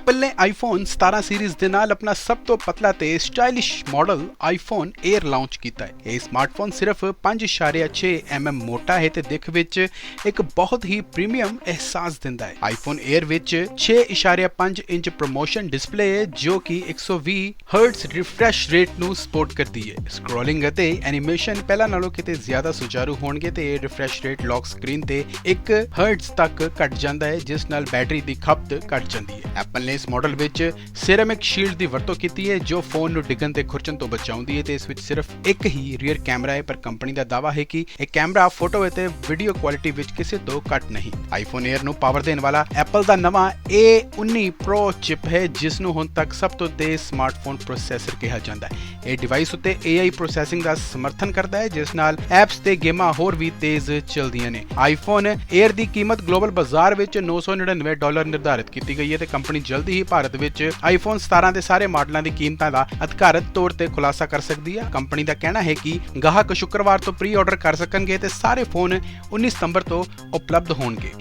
Apple ਨੇ iPhone 17 series ਦੇ ਨਾਲ ਆਪਣਾ ਸਭ ਤੋਂ ਪਤਲਾ ਤੇ stylish model iPhone Air launch ਕੀਤਾ ਹੈ। ਇਹ ਸਮਾਰਟਫੋਨ ਸਿਰਫ 5.6 mm ਮੋਟਾ ਹੈ ਤੇ ਦਿੱਖ ਵਿੱਚ ਇੱਕ ਬਹੁਤ ਹੀ ਪ੍ਰੀਮੀਅਮ ਅਹਿਸਾਸ ਦਿੰਦਾ ਹੈ। ਆਈਫੋਨ Air ਵਿੱਚ 6.5 ਇੰਚ ਪ੍ਰੋਮੋਸ਼ਨ ਡਿਸਪਲੇ ਹੈ, ਜੋ ਕਿ 120 ਹਰਟਜ਼ ਰਿਫਰੈਸ਼ ਰੇਟ ਨੂੰ ਸਪੋਰਟ ਕਰਦੀ ਹੈ। ਸਕਰੋਲਿੰਗ ਅਤੇ ਐਨੀਮੇਸ਼ਨ ਪਹਿਲਾਂ ਨਾਲੋਂ ਕਿਤੇ ਜ਼ਿਆਦਾ ਸੁਚਾਰੂ ਹੋਣਗੇ ਤੇ ਇਹ ਰਿਫਰੈਸ਼ ਰੇਟ ਲੌਕ ਸਕਰੀਨ ਤੇ 1 ਹਰਟਜ਼ ਤੱਕ ਘਟ ਜਾਂਦਾ ਹੈ, ਜਿਸ ਨਾਲ ਬੈਟਰੀ ਦੀ ਖਪਤ ਘਟ ਜਾਂਦੀ ਹੈ। ਐਪਲ ਨੇ ਇਸ ਮਾਡਲ ਵਿੱਚ ਸਿਰੈਮਿਕ ਸ਼ੀਲਡ ਦੀ ਵਰਤੋਂ ਕੀਤੀ ਹੈ, ਜੋ ਫੋਨ ਨੂੰ ਡਿੱਗਣ ਤੇ ਖੁਰਚਣ ਤੋਂ ਬਚਾਉਂਦੀ ਹੈ ਤੇ ਇਸ ਵਿੱਚ ਸਿਰਫ ਇੱਕ ਹੀ ਰੀਅਰ ਕੈਮਰਾ ਹੈ, ਪਰ ਕੰਪਨੀ ਦਾ ਦਾਅਵਾ ਹੈ ਕਿ ਇਹ ਕੈਮਰਾ ਫੋਟੋ ਅਤੇ ਵੀਡੀਓ ਕੁਆਲਿਟੀ ਵਿੱਚ ਕਿਸੇ ਤੋਂ ਘੱਟ ਨਹੀਂ। ਆਈਫੋਨ Air ਨੂੰ ਪਾਵਰ ਦੇਣ ਵਾਲਾ ਐਪਲ ਦਾ ਨਵਾਂ A19 Pro ਚਿਪ ਹੈ, ਜਿਸ ਨੂੰ ਹੁਣ ਤੱਕ ਸਭ ਤੋਂ ਤੇਜ਼ ਸਮਾਰਟਫੋਨ ਪ੍ਰੋਸੈਸਰ ਕਿਹਾ ਜਾਂਦਾ ਹੈ। ਇਹ ਡਿਵਾਈਸ ਉੱਤੇ AI ਪ੍ਰੋਸੈਸਿੰਗ ਦਾ ਸਮਰਥਨ ਕਰਦਾ ਹੈ, ਜਿਸ ਨਾਲ ਐਪਸ ਤੇ ਗੇਮਾਂ ਹੋਰ ਵੀ ਤੇਜ਼ ਚੱਲਦੀਆਂ ਨੇ। ਆਈਫੋਨ Air ਦੀ ਕੀਮਤ ਗਲੋਬਲ ਬਾਜ਼ਾਰ ਵਿੱਚ 999 ਡਾਲਰ ਨਿਰਧਾਰਿਤ ਕੀਤੀ ਗਈ ਹੈ ਤੇ ਕੰਪਨੀ ਜਲਦੀ ਹੀ ਭਾਰਤ ਵਿੱਚ ਆਈਫੋਨ 17 ਦੇ ਸਾਰੇ ਮਾਡਲਾਂ ਦੀ ਕੀਮਤਾਂ ਦਾ ਅਧਿਕਾਰਤ ਤੌਰ ਤੇ ਖੁਲਾਸਾ ਕਰ ਸਕਦੀ ਹੈ ਕੰਪਨੀ ਦਾ ਕਹਿਣਾ ਹੈ ਕਿ ਗਾਹਕ ਸ਼ੁੱਕਰਵਾਰ ਤੋਂ ਪ੍ਰੀ ਆਰਡਰ ਕਰ ਸਕਣਗੇ ਤੇ ਸਾਰੇ ਫੋਨ 19 ਸਤੰਬਰ ਤੋਂ ਉਪਲਬਧ ਹੋਣਗੇ।